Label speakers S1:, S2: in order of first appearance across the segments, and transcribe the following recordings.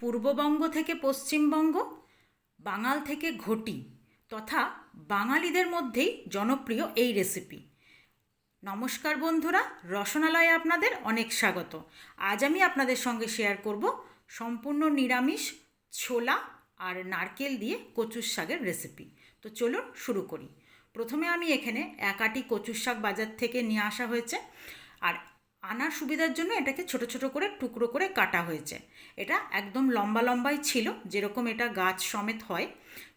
S1: পূর্ববঙ্গ থেকে পশ্চিমবঙ্গ, বাঙাল থেকে ঘটি, তথা বাঙালিদের মধ্যেই জনপ্রিয় এই রেসিপি নমস্কার বন্ধুরা, রসনালয়ে আপনাদের অনেক স্বাগত। আজ আমি আপনাদের সঙ্গে শেয়ার করব সম্পূর্ণ নিরামিষ, ছোলা আর নারকেল দিয়ে কচুর শাকের রেসিপি তো চলুন শুরু করি। প্রথমে আমি এখানে এক আটি কচুর শাক বাজার থেকে নিয়ে আসা হয়েছে। আর আনার সুবিধার জন্য এটাকে ছোট ছোট করে টুকরো করে কাটা হয়েছে। এটা একদম লম্বা লম্বাই ছিল, যেরকম এটা গাছ সমেত হয়।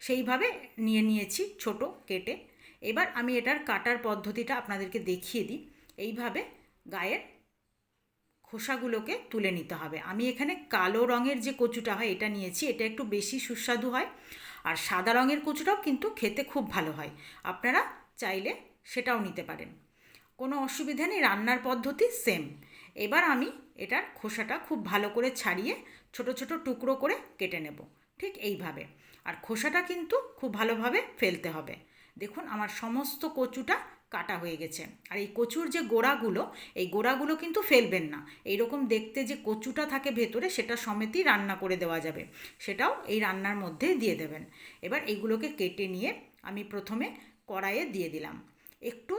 S1: সেইভাবে নিয়ে নিয়েছি ছোট, কেটে। এবার আমি এটার কাটার পদ্ধতিটা আপনাদেরকে দেখিয়ে দিই। এইভাবে গায়ের খোসাগুলোকে তুলে নিতে হবে। আমি এখানে কালো রঙের যে কচুটা হয়, এটা নিয়েছি। এটা একটু বেশি সুস্বাদু হয়। আর সাদা রঙের কচুটাও কিন্তু খেতে খুব ভালো হয়। আপনারা চাইলে সেটাও নিতে পারেন। কোনো অসুবিধা নেই, রান্নার পদ্ধতি সেম এবার আমি এটার খোসাটা খুব ভালো করে ছাড়িয়ে ছোট ছোট টুকরো করে কেটে নেব, ঠিক এইভাবে। আর খোসাটা কিন্তু খুব ভালোভাবে ফেলতে হবে। দেখুন আমার সমস্ত কচুটা কাটা হয়ে গেছে। আর এই কচুর যে গোড়াগুলো, এই গোড়াগুলো কিন্তু ফেলবেন না। এইরকম দেখতে যে কচুটা থাকে ভেতরে, সেটা সমেতই রান্না করে দেওয়া যাবে। সেটাও এই রান্নার মধ্যে দিয়ে দেবেন। এবার এইগুলোকে কেটে নিয়ে আমি প্রথমে কড়াইয়ে দিয়ে দিলাম। একটু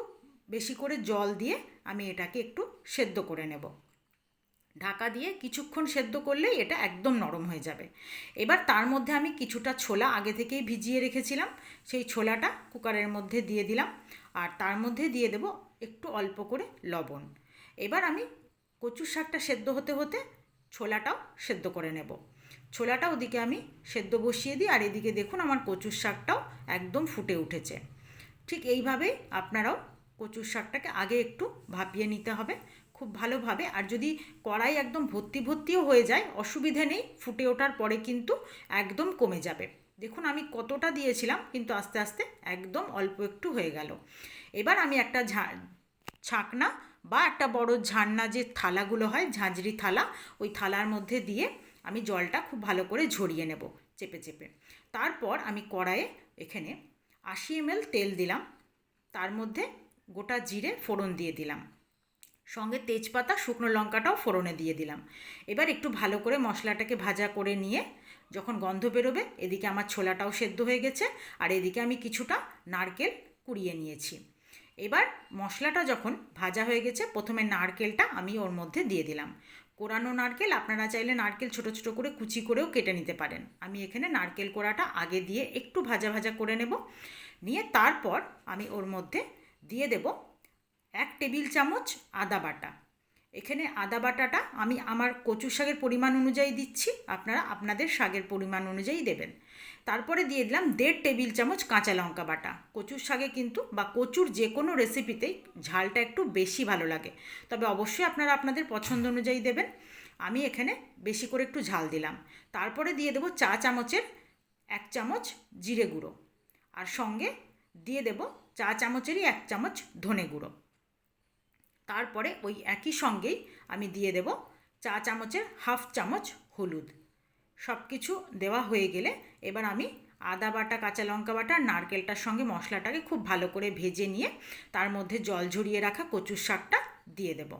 S1: বেশি করে জল দিয়ে আমি এটাকে একটু সেদ্ধ করে নেব। ঢাকা দিয়ে কিছুক্ষণ সেদ্ধ করলেই এটা একদম নরম হয়ে যাবে। এবার তার মধ্যে আমি কিছুটা ছোলা আগে থেকেই ভিজিয়ে রেখেছিলাম, সেই ছোলাটা কুকারের মধ্যে দিয়ে দিলাম আর তার মধ্যে দিয়ে দেব একটু অল্প করে লবণ। এবার আমি কচুর শাকটা সেদ্ধ হতে হতে ছোলাটাও সেদ্ধ করে নেব। ছোলাটা ওদিকে আমি সেদ্ধ বসিয়ে দিই আর এদিকে দেখুন আমার কচুর শাকটাও একদম ফুটে উঠেছে। ঠিক এইভাবেই আপনারাও কচুর শাকটাকে আগে একটু ভাপিয়ে নিতে হবে খুব ভালোভাবে। আর যদি কড়াই একদম ভর্তি ভর্তিও হয়ে যায়, অসুবিধে নেই, ফুটে ওঠার পরে কিন্তু একদম কমে যাবে। দেখুন আমি কতটা দিয়েছিলাম, কিন্তু আস্তে আস্তে একদম অল্প একটু হয়ে গেল। এবার আমি একটা ঝা, ছাকনা বা একটা বড় ঝান্না যে থালাগুলো হয়, ঝাঁঝরি থালা, ওই থালার মধ্যে দিয়ে আমি জলটা খুব ভালো করে ঝরিয়ে নেব চেপে চেপে। তারপর আমি কড়াইয়ে এখানে আশি এমএল তেল দিলাম। তার মধ্যে গোটা জিরে ফোড়ন দিয়ে দিলাম। সঙ্গে তেজপাতা, শুকনো লঙ্কাটাও ফোড়নে দিয়ে দিলাম। এবার একটু ভালো করে মশলাটাকে ভাজা করে নিয়ে যখন গন্ধ বেরোবে, এদিকে আমার ছোলাটাও সেদ্ধ হয়ে গেছে আর এদিকে আমি কিছুটা নারকেল কুড়িয়ে নিয়েছি। এবার মশলাটা যখন ভাজা হয়ে গেছে, প্রথমে নারকেলটা আমি ওর মধ্যে দিয়ে দিলাম। কোরানো নারকেল, আপনারা চাইলে নারকেল ছোট ছোট করে কুচি করেও কেটে নিতে পারেন। আমি এখানে নারকেল কোড়াটা আগে দিয়ে একটু ভাজা ভাজা করে নেব। নিয়ে তারপর আমি ওর মধ্যে দিয়ে দেব এক টেবিল চামচ আদা বাটা। এখানে আদা বাটাটা আমি আমার কচুর শাকের পরিমাণ অনুযায়ী দিচ্ছি, আপনারা আপনাদের শাকের পরিমাণ অনুযায়ী দেবেন। তারপরে দিয়ে দিলাম দেড় টেবিল চামচ কাঁচা লঙ্কা বাটা। কচুর শাকে কিন্তু বা কচুর যে কোনো রেসিপিতেই ঝালটা একটু বেশি ভালো লাগে। তবে অবশ্যই আপনারা আপনাদের পছন্দ অনুযায়ী দেবেন। আমি এখানে বেশি করে একটু ঝাল দিলাম। তারপরে দিয়ে দেবো চা চামচের এক চামচ জিরে গুঁড়ো। আর সঙ্গে দিয়ে দেব চা চামচেরই এক চামচ ধনে গুঁড়ো। তারপরে ওই একই সঙ্গেই আমি দিয়ে দেব চা চামচের হাফ চামচ হলুদ। সব কিছু দেওয়া হয়ে গেলে এবার আমি আদা বাটা, কাঁচা লঙ্কা বাটা নারকেলটার সঙ্গে মশলাটাকে খুব ভালো করে ভেজে নিয়ে তার মধ্যে জল ঝরিয়ে রাখা কচুর শাকটা দিয়ে দেব।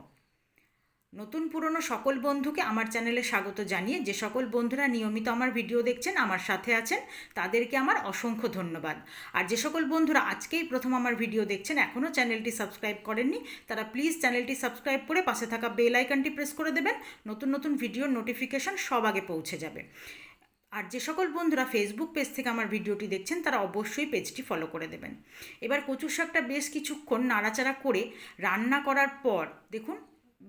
S1: নতুন পুরনো সকল বন্ধুকে আমার চ্যানেলে স্বাগত জানিয়ে যে সকল বন্ধুরা নিয়মিত আমার ভিডিও দেখছেন, আমার সাথে আছেন, তাদেরকে আমার অসংখ্য ধন্যবাদ। আর যে সকল বন্ধুরা আজকেই প্রথম আমার ভিডিও দেখছেন, এখনও চ্যানেলটি সাবস্ক্রাইব করেননি, তারা প্লিজ চ্যানেলটি সাবস্ক্রাইব করে পাশে থাকা বেল আইকনটি প্রেস করে দেবেন, নতুন নতুন ভিডিওর নোটিফিকেশন সব আগে পৌঁছে যাবে। আর যে সকল বন্ধুরা ফেসবুক পেজ থেকে আমার ভিডিওটি দেখছেন, তারা অবশ্যই পেজটি ফলো করে দেবেন। এবার কচুর শাকটা বেশ কিছুক্ষণ নাড়াচাড়া করে রান্না করার পর, দেখুন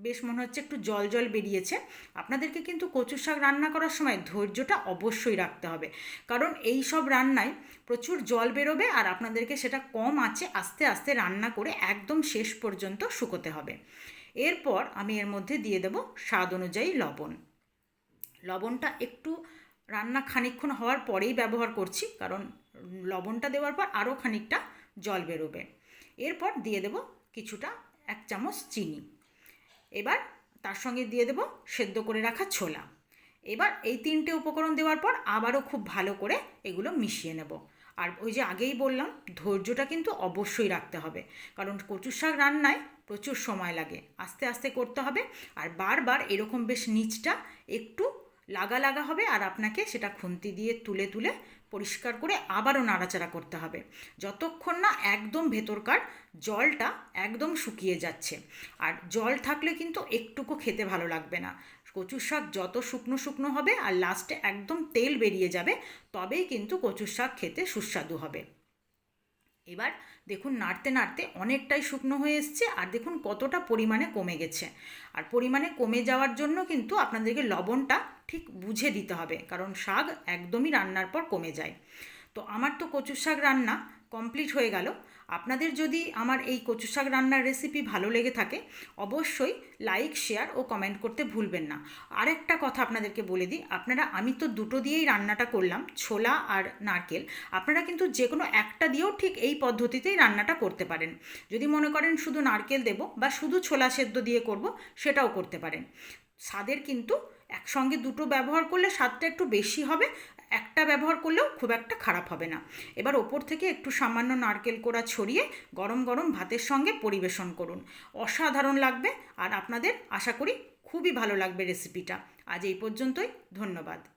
S1: বেশ মনে হচ্ছে একটু জল জল বেরিয়েছে। আপনাদেরকে কিন্তু কচুর শাক রান্না করার সময় ধৈর্যটা অবশ্যই রাখতে হবে। কারণ এই সব রান্নায় প্রচুর জল বেরোবে আর আপনাদেরকে সেটা কম আছে, আস্তে আস্তে রান্না করে একদম শেষ পর্যন্ত শুকোতে হবে। এরপর আমি এর মধ্যে দিয়ে দেব স্বাদ অনুযায়ী লবণ। লবণটা একটু রান্না খানিকক্ষণ হওয়ার পরেই ব্যবহার করছি, কারণ লবণটা দেওয়ার পর আরও খানিকটা জল বেরোবে। এরপর দিয়ে দেব কিছুটা এক চামচ চিনি। এবার তার সঙ্গে দিয়ে দেব সেদ্ধ করে রাখা ছোলা। এবার এই তিনটে উপকরণ দেওয়ার পর আবারও খুব ভালো করে এগুলো মিশিয়ে নেব। আর ওই যে আগেই বললাম, ধৈর্যটা কিন্তু অবশ্যই রাখতে হবে। কারণ কচুর শাক রান্নায় প্রচুর সময় লাগে, আস্তে আস্তে করতে হবে। আর বারবার এরকম বেশ নিচটা একটু লাগা লাগা হবে আর আপনাকে সেটা খুন্তি দিয়ে তুলে তুলে পরিষ্কার করে আবারও নাড়াচাড়া করতে হবে। যতক্ষণ না একদম ভেতরকার জলটা একদম শুকিয়ে যাচ্ছে। আর জল থাকলে কিন্তু একটুকু খেতে ভালো লাগবে না। কচুর শাক যত শুকনো শুকনো হবে আর লাস্টে একদম তেল বেরিয়ে যাবে, তবেই কিন্তু কচুর শাক খেতে সুস্বাদু হবে। এবার দেখুন নাড়তে নাড়তে অনেকটাই শুকনো হয়ে এসছে আর দেখুন কতটা পরিমাণে কমে গেছে। আর পরিমাণে কমে যাওয়ার জন্য কিন্তু আপনাদেরকে লবণটা ঠিক বুঝে দিতে হবে, কারণ শাক একদমই রান্নার পর কমে যায়। তো আমার তো কচু শাক রান্না কমপ্লিট হয়ে গেল। আপনাদের যদি আমার এই কচু শাক রান্নার রেসিপি ভালো লেগে থাকে, অবশ্যই লাইক শেয়ার ও কমেন্ট করতে ভুলবেন না। আরেকটা কথা আপনাদেরকে বলে দিই, আপনারা আমি তো দুটো দিয়েই রান্নাটা করলাম, ছোলা আর নারকেল। আপনারা কিন্তু যে কোনো একটা দিয়েও ঠিক এই পদ্ধতিতেই রান্নাটা করতে পারেন। যদি মনে করেন শুধু নারকেল দেব বা শুধু ছোলা সেদ্ধ দিয়ে করব, সেটাও করতে পারেন। স্বাদের কিন্তু একসঙ্গে দুটো ব্যবহার করলে স্বাদটা একটু বেশি হবে, একটা ব্যবহার করলেও খুব একটা খারাপ হবে না। এবার ওপর থেকে একটু সামান্য নারকেল কোড়া ছড়িয়ে গরম গরম ভাতের সঙ্গে পরিবেশন করুন। অসাধারণ লাগবে আর আপনাদের আশা করি খুবই ভালো লাগবে রেসিপিটা। আজ এই পর্যন্তই, ধন্যবাদ।